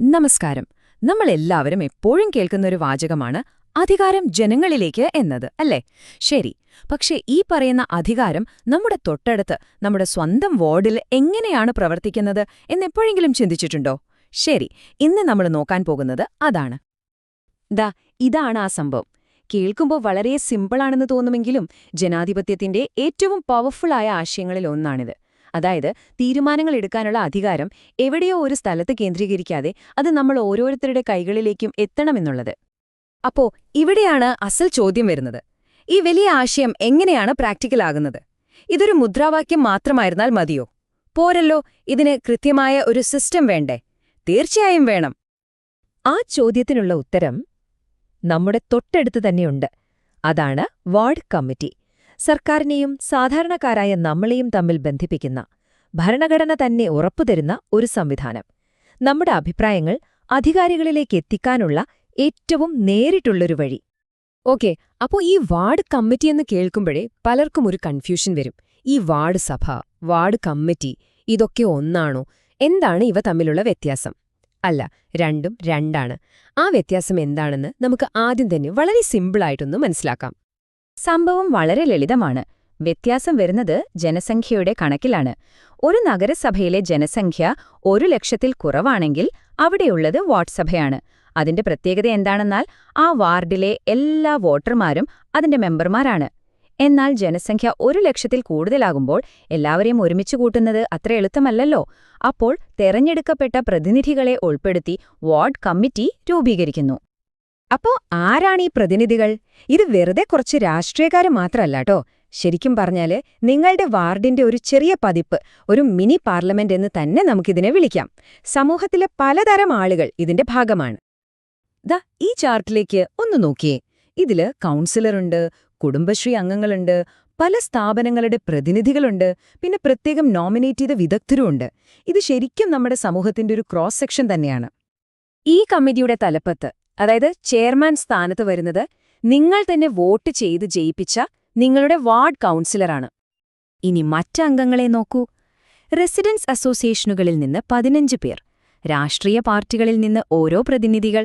നമസ്കാരം. നമ്മൾ എല്ലാവരും എപ്പോഴും കേൾക്കുന്ന ഒരു വാചകമാണ് അധികാരം ജനങ്ങളിലേക്ക് എന്നത് അല്ലേ? ശരി. പക്ഷേ ഈ പറയുന്ന അധികാരം നമ്മുടെ തൊട്ടടുത്ത് നമ്മുടെ സ്വന്തം വാർഡിൽ എങ്ങനെയാണ് പ്രവർത്തിക്കുന്നത് എന്നെപ്പോഴെങ്കിലും ചിന്തിച്ചിട്ടുണ്ടോ? ശരി ഇന്ന് നമ്മൾ നോക്കാൻ പോകുന്നത് അതാണ്. ദാ ഇതാണ് ആ സംഭവം. കേൾക്കുമ്പോൾ വളരെ സിമ്പിളാണെന്ന് തോന്നുമെങ്കിലും ജനാധിപത്യത്തിന്റെ ഏറ്റവും പവർഫുള്ളായ ആശയങ്ങളിൽ ഒന്നാണിത്. അതായത് തീരുമാനങ്ങൾ എടുക്കാനുള്ള അധികാരം എവിടെയോ ഒരു സ്ഥലത്ത് കേന്ദ്രീകരിക്കാതെ അത് നമ്മൾ ഓരോരുത്തരുടെ കൈകളിലേക്കും എത്തണമെന്നുള്ളത്. അപ്പോ ഇവിടെയാണ് അസൽ ചോദ്യം വരുന്നത്. ഈ വലിയ ആശയം എങ്ങനെയാണ് പ്രാക്ടിക്കൽ പ്രാക്ടിക്കലാകുന്നത് ഇതൊരു മുദ്രാവാക്യം മാത്രമായിരുന്നാൽ മതിയോ? പോരല്ലോ ഇതിന് കൃത്യമായ ഒരു സിസ്റ്റം വേണ്ടേ? തീർച്ചയായും വേണം. ആ ചോദ്യത്തിനുള്ള ഉത്തരം നമ്മുടെ തൊട്ടടുത്ത് തന്നെയുണ്ട്. അതാണ് വാർഡ് കമ്മിറ്റി. സർക്കാരിനെയും സാധാരണക്കാരായ നമ്മളെയും തമ്മിൽ ബന്ധിപ്പിക്കുന്ന ഭരണഘടന തന്നെ ഉറപ്പുതരുന്ന ഒരു സംവിധാനം. നമ്മുടെ അഭിപ്രായങ്ങൾ അധികാരികളിലേക്ക് എത്തിക്കാനുള്ള ഏറ്റവും നേരിട്ടുള്ളൊരു വഴി. ഓക്കെ അപ്പോ ഈ വാർഡ് കമ്മിറ്റി എന്ന് കേൾക്കുമ്പോഴേ പലർക്കും ഒരു കൺഫ്യൂഷൻ വരും. ഈ വാർഡ് സഭ വാർഡ് കമ്മിറ്റി ഇതൊക്കെ ഒന്നാണോ? എന്താണ് ഇവ തമ്മിലുള്ള വ്യത്യാസം? അല്ല രണ്ടും രണ്ടാണ്. ആ വ്യത്യാസം എന്താണെന്ന് നമുക്ക് ആദ്യം തന്നെ വളരെ സിമ്പിളായിട്ടൊന്ന് മനസ്സിലാക്കാം. സംഭവം വളരെ ലളിതമാണ്. വ്യത്യാസം വരുന്നത് ജനസംഖ്യയുടെ കണക്കിലാണ്. ഒരു നഗരസഭയിലെ ജനസംഖ്യ ഒരു ലക്ഷത്തിൽ കുറവാണെങ്കിൽ അവിടെയുള്ളത് വാർഡ് സഭയാണ് അതിന്റെ പ്രത്യേകത എന്താണെന്നാൽ ആ വാർഡിലെ എല്ലാ വോട്ടർമാരും അതിന്റെ മെമ്പർമാരാണ്. എന്നാൽ ജനസംഖ്യ ഒരു ലക്ഷത്തിൽ കൂടുതലാകുമ്പോൾ എല്ലാവരെയും ഒരുമിച്ച് കൂട്ടുന്നത് അത്ര എളുപ്പമല്ലല്ലോ അപ്പോൾ തെരഞ്ഞെടുക്കപ്പെട്ട പ്രതിനിധികളെ ഉൾപ്പെടുത്തി വാർഡ് കമ്മിറ്റി രൂപീകരിക്കുന്നു. അപ്പോ ആരാണ് ഈ പ്രതിനിധികൾ? ഇത് വെറുതെ കുറച്ച് രാഷ്ട്രീയക്കാര് മാത്രമല്ലാട്ടോ. ശരിക്കും പറഞ്ഞാൽ നിങ്ങളുടെ വാർഡിന്റെ ഒരു ചെറിയ പതിപ്പ് ഒരു മിനി പാർലമെന്റ് എന്ന് തന്നെ നമുക്കിതിനെ വിളിക്കാം. സമൂഹത്തിലെ പലതരം ആളുകൾ ഇതിന്റെ ഭാഗമാണ്. ദാ ഈ ചാർട്ടിലേക്ക് ഒന്ന് നോക്കിയേ. ഇതിൽ കൗൺസിലറുണ്ട് കുടുംബശ്രീ അംഗങ്ങളുണ്ട് പല സ്ഥാപനങ്ങളുടെ പ്രതിനിധികളുണ്ട് പിന്നെ പ്രത്യേകം നോമിനേറ്റ് ചെയ്ത വിദഗ്ധരുമുണ്ട്. ഇത് ശരിക്കും നമ്മുടെ സമൂഹത്തിന്റെ ഒരു ക്രോസ് സെക്ഷൻ തന്നെയാണ്. ഈ കമ്മിറ്റിയുടെ തലപ്പത്ത് അതായത് ചെയർമാൻ സ്ഥാനത്ത് വരുന്നത് നിങ്ങൾ തന്നെ വോട്ട് ചെയ്ത് ജയിപ്പിച്ച നിങ്ങളുടെ വാർഡ് കൗൺസിലറാണ്. ഇനി മറ്റ് അംഗങ്ങളെ നോക്കൂ. റെസിഡൻസ് അസോസിയേഷനുകളിൽ നിന്ന് പതിനഞ്ച് പേർ രാഷ്ട്രീയ പാർട്ടികളിൽ നിന്ന് ഓരോ പ്രതിനിധികൾ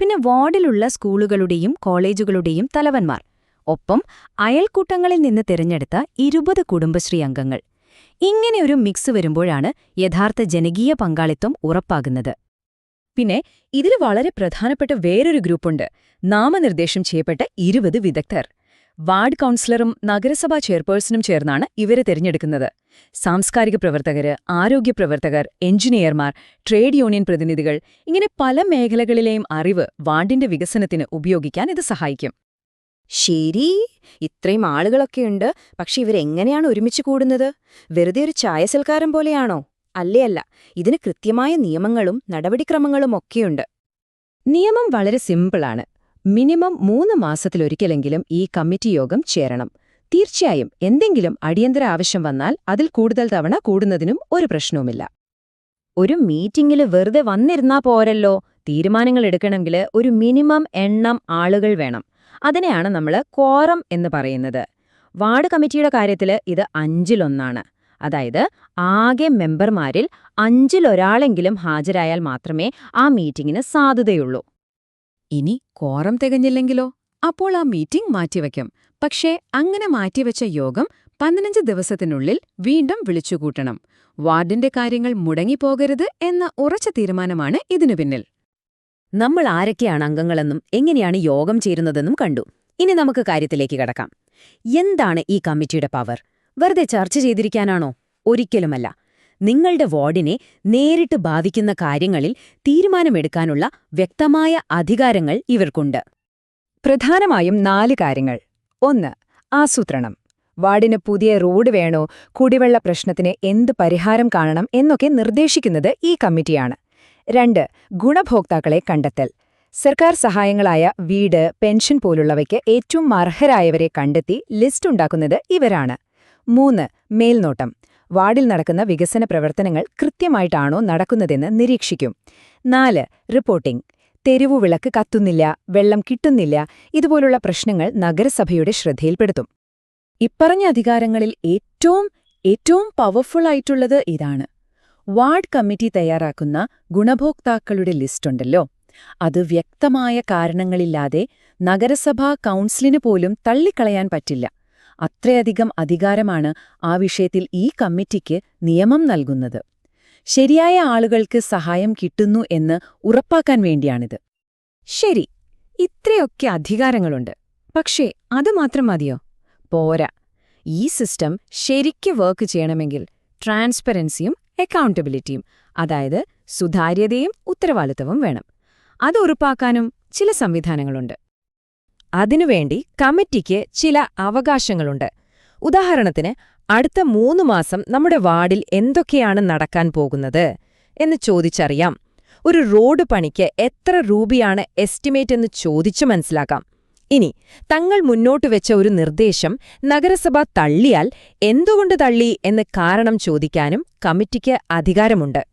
പിന്നെ വാർഡിലുള്ള സ്കൂളുകളുടെയും കോളേജുകളുടെയും തലവന്മാർ. ഒപ്പം അയൽക്കൂട്ടങ്ങളിൽ നിന്ന് തിരഞ്ഞെടുത്ത ഇരുപത് കുടുംബശ്രീ അംഗങ്ങൾ. ഇങ്ങനെയൊരു മിക്സ് വരുമ്പോഴാണ് യഥാർത്ഥ ജനകീയ പങ്കാളിത്തം ഉറപ്പാകുന്നത്. പിന്നെ ഇതിൽ വളരെ പ്രധാനപ്പെട്ട വേറൊരു ഗ്രൂപ്പുണ്ട്. നാമനിർദ്ദേശം ചെയ്യപ്പെട്ട ഇരുപത് വിദഗ്ധർ. വാർഡ് കൗൺസിലറും നഗരസഭാ ചെയർപേഴ്സണും ചേർന്നാണ് ഇവരെ തിരഞ്ഞെടുക്കുന്നത്. സാംസ്കാരിക പ്രവർത്തകര് ആരോഗ്യ പ്രവർത്തകർ എഞ്ചിനീയർമാർ ട്രേഡ് യൂണിയൻ പ്രതിനിധികൾ ഇങ്ങനെ പല മേഖലകളിലെയും അറിവ് വാർഡിന്റെ വികസനത്തിന് ഉപയോഗിക്കാൻ ഇത് സഹായിക്കും. ശരി ഇത്രയും ആളുകളൊക്കെയുണ്ട് പക്ഷെ ഇവരെങ്ങനെയാണ് ഒരുമിച്ച് കൂടുന്നത്? വെറുതെ ഒരു ചായ സൽക്കാരം പോലെയാണോ? അല്ലേ അല്ല ഇതിന് കൃത്യമായ നിയമങ്ങളും നടപടിക്രമങ്ങളും ഒക്കെയുണ്ട്. നിയമം വളരെ സിമ്പിളാണ്. മിനിമം മൂന്ന് മാസത്തിലൊരിക്കലെങ്കിലും ഈ കമ്മിറ്റി യോഗം ചേരണം. തീർച്ചയായും എന്തെങ്കിലും അടിയന്തര ആവശ്യം വന്നാൽ അതിൽ കൂടുതൽ തവണ കൂടുന്നതിനും ഒരു പ്രശ്നവുമില്ല. ഒരു മീറ്റിംഗിൽ വെറുതെ വന്നിരുന്നാ പോരല്ലോ. തീരുമാനങ്ങൾ എടുക്കണമെങ്കിൽ ഒരു മിനിമം എണ്ണം ആളുകൾ വേണം. അതിനെയാണ് നമ്മൾ കോറം എന്ന് പറയുന്നത്. വാർഡ് കമ്മിറ്റിയുടെ കാര്യത്തിൽ ഇത് അഞ്ചിലൊന്നാണ്. അതായത് ആകെ മെമ്പർമാരിൽ അഞ്ചിലൊരാളെങ്കിലും ഹാജരായാൽ മാത്രമേ ആ മീറ്റിംഗിന് സാധുതയുള്ളൂ. ഇനി കോറം തികഞ്ഞില്ലെങ്കിലോ? അപ്പോൾ ആ മീറ്റിംഗ് മാറ്റിവെക്കും പക്ഷേ അങ്ങനെ മാറ്റിവെച്ച യോഗം പതിനഞ്ച് ദിവസത്തിനുള്ളിൽ വീണ്ടും വിളിച്ചുകൂട്ടണം. വാർഡിന്റെ കാര്യങ്ങൾ മുടങ്ങിപ്പോകരുത് എന്ന ഉറച്ച തീരുമാനമാണ് ഇതിനു പിന്നിൽ. നമ്മൾ ആരൊക്കെയാണ് അംഗങ്ങളെന്നും എങ്ങനെയാണ് യോഗം ചേരുന്നതെന്നും കണ്ടു. ഇനി നമുക്ക് കാര്യത്തിലേക്ക് കടക്കാം. എന്താണ് ഈ കമ്മിറ്റിയുടെ പവർ? വെറുതെ ചർച്ച ചെയ്തിരിക്കാനാണോ? ഒരിക്കലുമല്ല. നിങ്ങളുടെ വാർഡിനെ നേരിട്ട് ബാധിക്കുന്ന കാര്യങ്ങളിൽ തീരുമാനമെടുക്കാനുള്ള വ്യക്തമായ അധികാരങ്ങൾ ഇവർക്കുണ്ട്. പ്രധാനമായും നാല് കാര്യങ്ങൾ. ഒന്ന് ആസൂത്രണം. വാർഡിന് പുതിയ റോഡ് വേണോ? കുടിവെള്ള പ്രശ്നത്തിന് എന്ത് പരിഹാരം കാണണം? എന്നൊക്കെ നിർദ്ദേശിക്കുന്നത് ഈ കമ്മിറ്റിയാണ്. രണ്ട് ഗുണഭോക്താക്കളെ കണ്ടെത്തൽ. സർക്കാർ സഹായങ്ങളായ വീട് പെൻഷൻ പോലുള്ളവയ്ക്ക് ഏറ്റവും അർഹരായവരെ കണ്ടെത്തി ലിസ്റ്റ് ഉണ്ടാക്കുന്നത് ഇവരാണ്. മൂന്ന് മേൽനോട്ടം. വാർഡിൽ നടക്കുന്ന വികസന പ്രവർത്തനങ്ങൾ കൃത്യമായിട്ടാണോ നടക്കുന്നതെന്ന് നിരീക്ഷിക്കും. നാല് റിപ്പോർട്ടിംഗ്. തെരുവുവിളക്ക് കത്തുന്നില്ല വെള്ളം കിട്ടുന്നില്ല ഇതുപോലുള്ള പ്രശ്നങ്ങൾ നഗരസഭയുടെ ശ്രദ്ധയിൽപ്പെടുത്തും. ഇപ്പറഞ്ഞ അധികാരങ്ങളിൽ ഏറ്റവും ഏറ്റവും പവർഫുൾ ആയിട്ടുള്ളത് ഇതാണ്. വാർഡ് കമ്മിറ്റി തയ്യാറാക്കുന്ന ഗുണഭോക്താക്കളുടെ ലിസ്റ്റുണ്ടല്ലോ അത് വ്യക്തമായ കാരണങ്ങളില്ലാതെ നഗരസഭാ കൗൺസിലിന് പോലും തള്ളിക്കളയാൻ പറ്റില്ല. അത്രയധികം അധികാരമാണ് ആ വിഷയത്തിൽ ഈ കമ്മിറ്റിക്ക് നിയമം നൽകുന്നത്. ശരിയായ ആളുകൾക്ക് സഹായം കിട്ടുന്നു എന്ന് ഉറപ്പാക്കാൻ വേണ്ടിയാണിത്. ശരി ഇത്രയൊക്കെ അധികാരങ്ങളുണ്ട്. പക്ഷേ അതുമാത്രം മതിയോ? പോരാ. ഈ സിസ്റ്റം ശരിക്ക് വർക്ക് ചെയ്യണമെങ്കിൽ ട്രാൻസ്പെറൻസിയും അക്കൗണ്ടബിലിറ്റിയും അതായത് സുതാര്യതയും ഉത്തരവാദിത്തവും വേണം. അത് ഉറപ്പാക്കാനും ചില സംവിധാനങ്ങളുണ്ട്. അതിനുവേണ്ടി കമ്മിറ്റിക്ക് ചില അവകാശങ്ങളുണ്ട്. ഉദാഹരണത്തിന് അടുത്ത മൂന്ന് മാസം നമ്മുടെ വാർഡിൽ എന്തൊക്കെയാണ് നടക്കാൻ പോകുന്നത് എന്ന് ചോദിച്ചറിയാം. ഒരു റോഡ് പണിക്ക് എത്ര രൂപയാണ് എസ്റ്റിമേറ്റ് എന്ന് ചോദിച്ചു മനസ്സിലാക്കാം. ഇനി തങ്ങൾ മുന്നോട്ട് വെച്ച ഒരു നിർദ്ദേശം നഗരസഭ തള്ളിയാൽ എന്തുകൊണ്ട് തള്ളി എന്ന് കാരണം ചോദിക്കാനും കമ്മിറ്റിക്ക് അധികാരമുണ്ട്.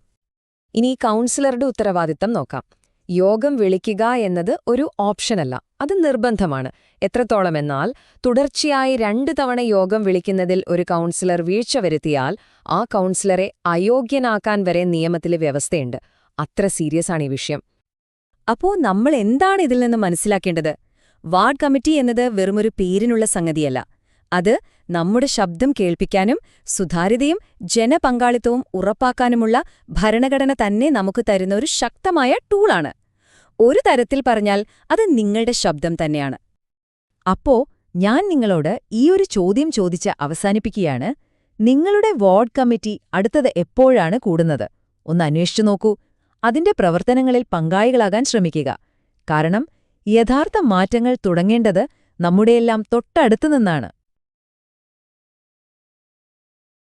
ഇനി കൗൺസിലറുടെ ഉത്തരവാദിത്തം നോക്കാം. യോഗം വിളിക്കുക എന്നത് ഒരു ഓപ്ഷനല്ല. അത് നിർബന്ധമാണ്. എത്രത്തോളമെന്നാൽ തുടർച്ചയായി രണ്ട് തവണ യോഗം വിളിക്കുന്നതിൽ ഒരു കൗൺസിലർ വീഴ്ച വരുത്തിയാൽ ആ കൗൺസിലറെ അയോഗ്യനാക്കാൻ വരെ നിയമത്തിലെ വ്യവസ്ഥയുണ്ട്. അത്ര സീരിയസ് ആണ് ഈ വിഷയം. അപ്പോ നമ്മൾ എന്താണ് ഇതിൽ നിന്ന് മനസ്സിലാക്കേണ്ടത്? വാർഡ് കമ്മിറ്റി എന്നത് വെറുമൊരു പേരിനുള്ള സംഗതിയല്ല. അത് നമ്മുടെ ശബ്ദം കേൾപ്പിക്കാനും സുതാര്യതയും ജനപങ്കാളിത്തവും ഉറപ്പാക്കാനുമുള്ള ഭരണഘടന തന്നെ നമുക്ക് തരുന്ന ഒരു ശക്തമായ ടൂളാണ്. ഒരു തരത്തിൽ പറഞ്ഞാൽ അത് നിങ്ങളുടെ ശബ്ദം തന്നെയാണ്. അപ്പോ ഞാൻ നിങ്ങളോട് ഈ ഒരു ചോദ്യം ചോദിച്ച് അവസാനിപ്പിക്കുകയാണ്. നിങ്ങളുടെ വാർഡ് കമ്മിറ്റി അടുത്തത് എപ്പോഴാണ് കൂടുന്നത്? ഒന്ന് അന്വേഷിച്ചു നോക്കൂ. അതിന്റെ പ്രവർത്തനങ്ങളിൽ പങ്കാളികളാകാൻ ശ്രമിക്കുക. കാരണം യഥാർത്ഥ മാറ്റങ്ങൾ തുടങ്ങേണ്ടത് നമ്മുടെയെല്ലാം തൊട്ടടുത്തു നിന്നാണ്.